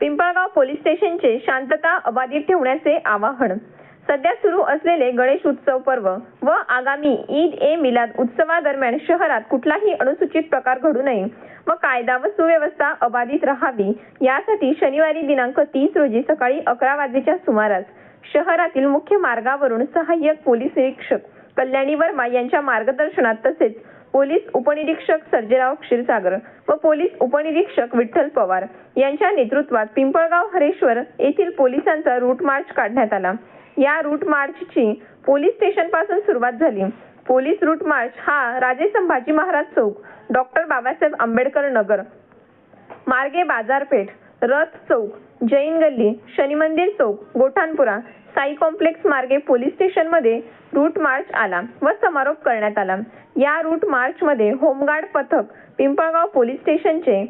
Pimpalgaon police स्टेशनचे शांतता अबाधित ठेवण्याचे आवाहन. सध्या सुरू असलेले गणेश उत्सव पर्व व आगामी ईद ए मिलाद उत्सवादरम्यान शहरात कुठलाही अनुसूचित प्रकार घडू नये व कायदा व सुव्यवस्था अबाधित राहावी यासाठी शनिवारी दिनांक तीस रोजी सकाळी अकरा वाजेच्या सुमारास शहरातील मुख्य मार्गावरून सहाय्यक पोलीस निरीक्षक कल्याणी वर्मा यांच्या मार्गदर्शनात तसेच पोलीस उपनिरीक्षक सर्जेराव क्षीरसागर व पोलीस उपनिरीक्षक विठ्ठल पवार यांच्या नेतृत्वात पिंपळगाव हरेश्वर येथील पोलिसांचा रूट मार्च काढण्यात आला. या रूट मार्चची पोलीस स्टेशनपासून सुरुवात झाली. पोलीस रूट मार्च हा राजे संभाजी महाराज चौक डॉक्टर बाबासाहेब आंबेडकर नगर मार्गे बाजारपेठ रथ चौक जैन गल्ली शनी मंदिर चौक गोठाणपुरा साई कॉम्प्लेक्स मार्गे पोलीस स्टेशनमध्ये रूट मार्च आला व समारोप करण्यात आला. या रूट मार्च मध्ये होमगार्ड पथक पिंपळगाव पोलीस स्टेशनचे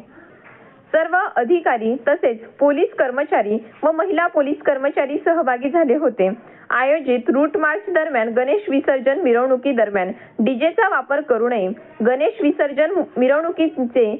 सर्व अधिकारी तसेच पोलीस कर्मचारी व महिला पोलीस कर्मचारी सहभागी झाले होते. आयोजित रूट मार्च दरम्यान गणेश विसर्जन मिरवणुकी दरम्यान डीजेचा वापर करू नये. गणेश विसर्जन मिरवणुकीचे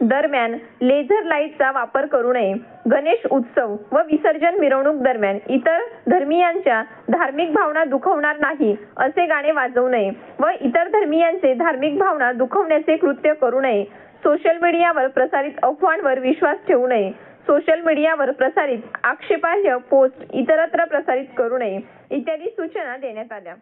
दरम्यान लेझर लाईटचा वापर करू नये. गणेश उत्सव व विसर्जन मिरवणूक दरम्यान इतर धर्मियांच्या धार्मिक भावना दुखवणार नाही असे गाणे वाजवू नये व इतर धर्मियांचे धार्मिक भावना दुखवण्याचे कृत्य करू नये. सोशल मीडियावर प्रसारित अफवांवर विश्वास ठेवू नये. सोशल मीडियावर प्रसारित आक्षेपार्ह पोस्ट इतरत्र प्रसारित करू नये इत्यादी सूचना देण्यात आल्या.